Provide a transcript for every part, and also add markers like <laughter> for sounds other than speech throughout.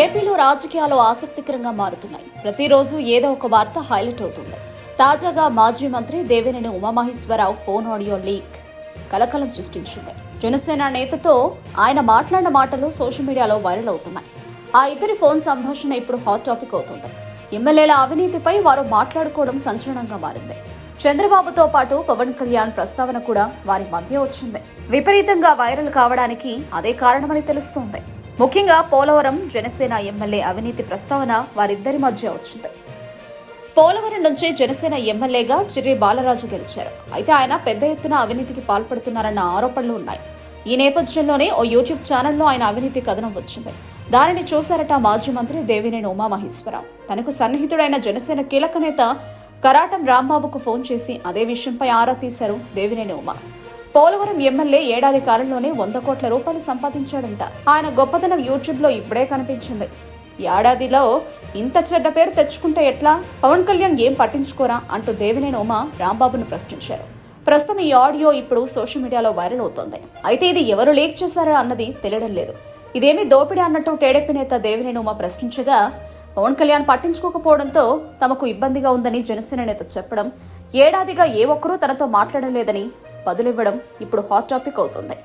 ఏపీలో రాజకీయాలు ఆసక్తికరంగా మారుతున్నాయి. ప్రతిరోజు ఏదో ఒక వార్త హైలైట్ అవుతుంది. తాజాగా మాజీ మంత్రి Devineni Umamaheswararao phone audio leak కలకలం సృష్టించింది. జనసేన నేతతో ఆయన మాట్లాడిన మాటలు సోషల్ మీడియాలో వైరల్ అవుతున్నాయి. ఆ ఇద్దరి ఫోన్ సంభాషణ ఇప్పుడు హాట్ టాపిక్ అవుతుంది. ఎమ్మెల్యేల అవినీతిపై వారు మాట్లాడుకోవడం సంచలనంగా మారింది. చంద్రబాబుతో పాటు పవన్ కళ్యాణ్ ప్రస్తావన కూడా వారి మధ్య వచ్చింది. విపరీతంగా వైరల్ కావడానికి అదే కారణమని తెలుస్తోంది. ముఖ్యంగా పోలవరం జనసేన ఎమ్మెల్యే అవినీతి ప్రస్తావన వారిద్దరి మధ్య వచ్చింది. పోలవరం నుంచి జనసేన ఎమ్మెల్యేగా చిర్రి బాలరాజు గెలిచారు. అయితే ఆయన పెద్ద ఎత్తున అవినీతికి పాల్పడుతున్నారన్న ఆరోపణలు ఉన్నాయి. ఈ నేపథ్యంలోనే ఓ యూట్యూబ్ ఛానల్లో ఆయన అవినీతి కథనం వచ్చింది. దానిని చూశారట మాజీ మంత్రి దేవినేని ఉమామహేశ్వరరావు. తనకు సన్నిహితుడైన జనసేన కీలక నేత కరాటం రాంబాబుకు ఫోన్ చేసి అదే విషయంపై ఆరా తీశారు దేవినేని ఉమా. పోలవరం ఎమ్మెల్యే ఏడాది కాలంలోనే వంద కోట్ల రూపాయలు సంపాదించాడంట. ఆయన గొప్పతనం యూట్యూబ్లో ఇప్పుడే కనిపించింది. ఏడాదిలో ఇంత చెడ్డ పేరు తెచ్చుకుంటే ఎట్లా? పవన్ కళ్యాణ్ ఏం పట్టించుకోరా? అంటూ దేవినేని ఉమా రాంబాబును ప్రశ్నించారు. ప్రస్తుతం ఈ ఆడియో ఇప్పుడు సోషల్ మీడియాలో వైరల్ అవుతోంది. అయితే ఇది ఎవరు లీక్ చేశారా అన్నది తెలియడం లేదు. ఇదేమి దోపిడీ అన్నట్టు టీడీపీ నేత దేవినేని ఉమా ప్రశ్నించగా పవన్ కళ్యాణ్ పట్టించుకోకపోవడంతో తమకు ఇబ్బందిగా ఉందని జనసేన నేత చెప్పడం ఏడాదిగా ఏ ఒక్కరూ తనతో మాట్లాడలేదని బదులివ్వడం ఇప్పుడు హాట్ టాపిక్ అవుతుంది.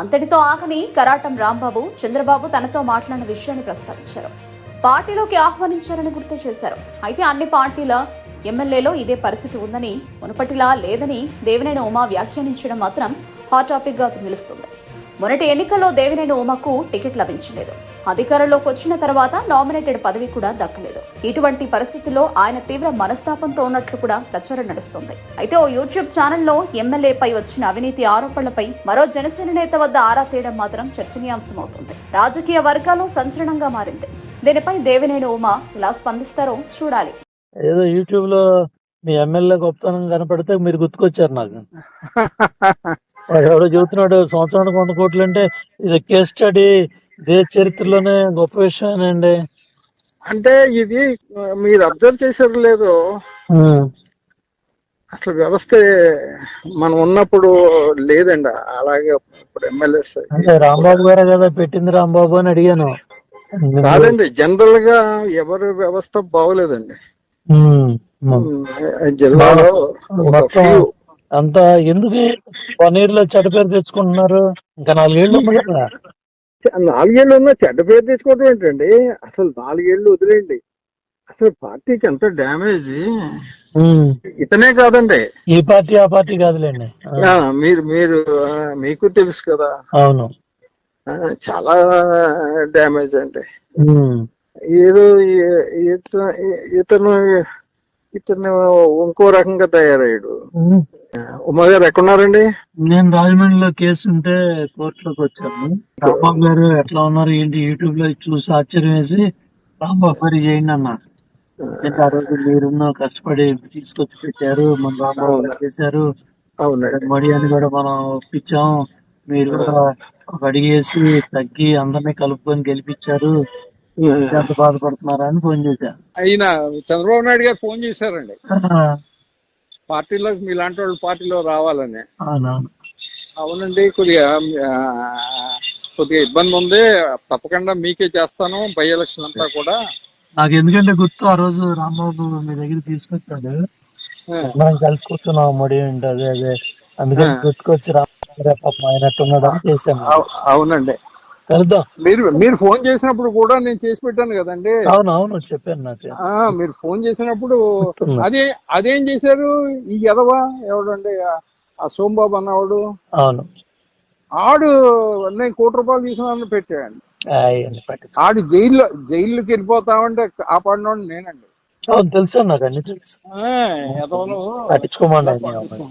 అంతటితో ఆగని కరాటం రాంబాబు చంద్రబాబు తనతో మాట్లాడిన విషయాన్ని ప్రస్తావించారు. పార్టీలోకి ఆహ్వానించారని గుర్తు చేశారు. అయితే అన్ని పార్టీల ఎమ్మెల్యేలో ఇదే పరిస్థితి ఉందని మునుపటిలా లేదని దేవినేని ఉమా వ్యాఖ్యానించడం మాత్రం హాట్ టాపిక్గా నిలుస్తుంది. మొన్నటి ఎన్నికల్లో దేవినేని ఉమాకు టికెట్ లభించలేదు. అధికారంలోకి వచ్చిన తర్వాత నామినేటెడ్ పదవి కూడా దక్కలేదు. ఇటువంటి పరిస్థితుల్లో ఆయన తీవ్ర మనస్తాపంతో ఉన్నట్లు కూడా ప్రచారం నడుస్తుంది. అయితే ఓ యూట్యూబ్ ఛానల్లో ఎమ్మెల్యేపై వచ్చిన అవినీతి ఆరోపణలపై మరో జనసేన నేత వద్ద ఆరా తీయడం మాత్రం చర్చనీయాంశమవుతుంది. రాజకీయ వర్గాల్లో సంచలనంగా మారింది. దీనిపై దేవినేని ఉమా ఎలా స్పందిస్తారో చూడాలి. ఏదో యూట్యూబ్లో మీ ఎమ్మెల్యే గొప్పతనం కనపడితే మీరు గుర్తుకొచ్చారు నాకు. <laughs> ఎవడో చెబుతున్నాడు సంవత్సరానికి వంద కోట్లు అంటే ఇది కేస్ స్టడీ దేశ చరిత్రలోనే గొప్ప విషయమేనండి. అంటే ఇది మీరు అబ్జర్వ్ చేశారు లేదో. అసలు వ్యవస్థ మనం ఉన్నప్పుడు లేదండి అలాగే ఇప్పుడు ఎమ్మెల్యేస్ అంటే రాంబాబు గారే కదా పెట్టింది రాంబాబు అని అడిగాను. కాదండి జనరల్గా ఎవరి వ్యవస్థ బాగోలేదండి. జిల్లాలో అంతా ఎందుకు వన్ ఇయర్లో చెడ్డ పేరు తెచ్చుకుంటున్నారు? ఇంకా నాలుగేళ్ళు ఉంది కదా. నాలుగేళ్ళు ఉన్నా చెడ్డ పేరు తెచ్చుకోవడం ఏంటండి? అసలు నాలుగేళ్ళు వదిలేయండి. అసలు పార్టీకి ఎంత డ్యామేజ్? ఉమ్. ఇతనే కాదండి. ఈ పార్టీ ఆ పార్టీ కాదులేండి. మీరు మీరు మీకు తెలుసు కదా. అవును. చాలా డ్యామేజ్ అండి. ఏదో ఇతను ఇతను ఇంకో రకంగా తయారయ్యాడు. ఉమ్. గారు ఎక్కడున్నారండి? నేను రాజమండ్రిలో కేసు ఉంటే కోర్టులోకి వచ్చాను. రాంబాబు గారు ఎట్లా ఉన్నారు ఏంటి యూట్యూబ్లో చూసి ఆశ్చర్యం వేసి రాంబాబు గారు చేయండి అన్నారు అంటే ఆ రోజు మీరున్న కష్టపడి తీసుకొచ్చి పెట్టారు మన రాంబాబు గారు చేశారు. అవునండి. మడి అని కూడా మనం ఒప్పించాం. మీరు కూడా ఒక అడిగేసి తగ్గి అందరినీ కలుపుకొని గెలిపించారు. ఎంత బాధపడుతున్నారా అని ఫోన్ చేశా. అయిన చంద్రబాబు నాయుడు గారు ఫోన్ చేశారండి. పార్టీలో మీలాంటి వాళ్ళు పార్టీలో రావాలని. అవునండి కొద్దిగా కొద్దిగా ఇబ్బంది ఉంది. తప్పకుండా మీకే చేస్తాను బై ఎలక్షన్ అంతా కూడా. నాకు ఎందుకంటే గుర్తు ఆ రోజు రాంబాబు మీ దగ్గర తీసుకొచ్చాడు. మనం కలిసి కూర్చున్నాం మడి అంటే అదే. అదే అందుకని. గుర్తుకొచ్చి రాంబాబు పాపం అయినట్టున్నాడు చేశాను. అవు- అవునండి. కలుద్దాం మీరు మీరు ఫోన్ చేసినప్పుడు కూడా నేను చేసి పెట్టాను కదండి. అవును అవును చెప్పాను నాకు. ఆ మీరు ఫోన్ చేసినప్పుడు. అదే అదేం చేశారు? ఈ ఎదవా ఎవడండి? ఆ- ఆ సోంబాబు అన్నవాడు? అవును. ఆడు నేను కోటి రూపాయలు తీసుకున్నాను పెట్టాడు పట్టించు ఆడు జైల్లో జైల్లోకి వెళ్ళిపోతామంటే కాపాడినోడు నేనండి. అవును తెలుసు నాకు అన్ని తెలుసు. పట్టించుకోమండి.